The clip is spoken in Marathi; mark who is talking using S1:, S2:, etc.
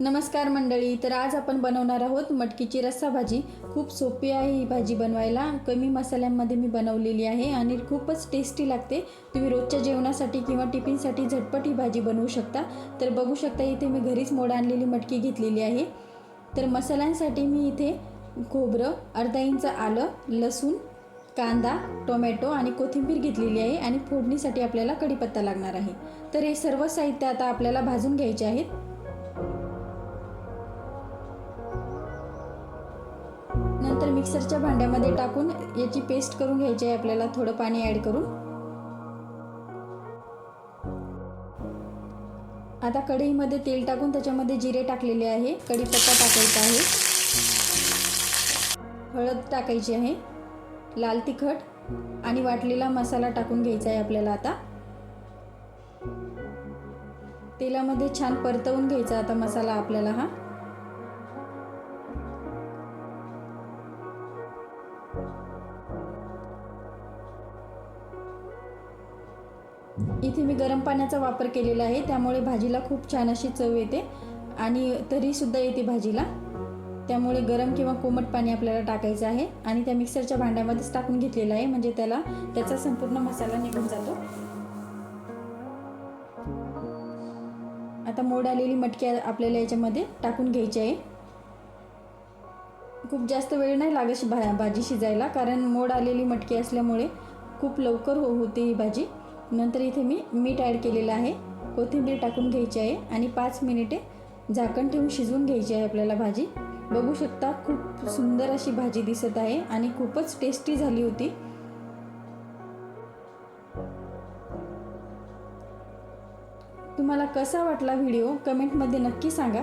S1: नमस्कार मंडळी तर आज आपण बनवणार आहोत मटकीची रस्सा भाजी. खूप सोपी आहे ही भाजी बनवायला. कमी मसाल्यांमध्ये मी बनवलेली आहे आणि खूपच टेस्टी लागते. तुम्ही रोजच्या जेवणासाठी किंवा टिफिनसाठी झटपट ही भाजी बनवू शकता. तर बघू शकता इथे मी घरीच मोड आणलेली मटकी घेतलेली आहे. तर मसाल्यांसाठी मी इथे खोबरं अर्धा इंच आलं लसूण कांदा टोमॅटो आणि कोथिंबीर घेतलेली आहे आणि फोडणीसाठी आपल्याला कढीपत्ता लागणार आहे. तर हे सर्व साहित्य आता आपल्याला भाजून घ्यायचे आहेत. नंतर मिक्सरच्या भांड्यामध्ये टाकून याची पेस्ट करून घ्यायची आहे आपल्याला. थोडं पाणी ॲड करून. आता कढईमध्ये तेल टाकून त्याच्यामध्ये जिरे टाकलेले आहे. कढीपत्ता टाकायचा आहे. हळद टाकायची आहे. लाल तिखट आणि वाटलेला मसाला टाकून घ्यायचा आहे आपल्याला आता. तेलामध्ये छान परतवून घ्यायचा आता मसाला आपल्याला हा. इथे मी गरम पाण्याचा वापर केलेला आहे त्यामुळे भाजीला खूप छान अशी चव येते आणि तरीसुद्धा येते भाजीला. त्यामुळे गरम किंवा कोमट पाणी आपल्याला टाकायचं आहे आणि त्या मिक्सरच्या भांड्यामध्येच टाकून घेतलेलं आहे म्हणजे त्याला त्याचा संपूर्ण मसाला निघून जातो. आता मोड आलेली मटकी आपल्याला याच्यामध्ये टाकून घ्यायची आहे. खूप जास्त वेळ नाही लागत भा भाजी शिजायला कारण मोड आलेली मटकी असल्यामुळे खूप लवकर हो होते ही भाजी. नंतर इथे मी मीठ ॲड केलेलं आहे. कोथिंबीर टाकून घ्यायची आहे आणि पाच मिनिटे झाकण ठेवून शिजवून घ्यायची आहे आपल्याला भाजी. बघू शकता खूप सुंदर अशी भाजी दिसत आहे आणि खूपच टेस्टी झाली होती. तुम्हाला कसा वाटला व्हिडिओ कमेंटमध्ये नक्की सांगा.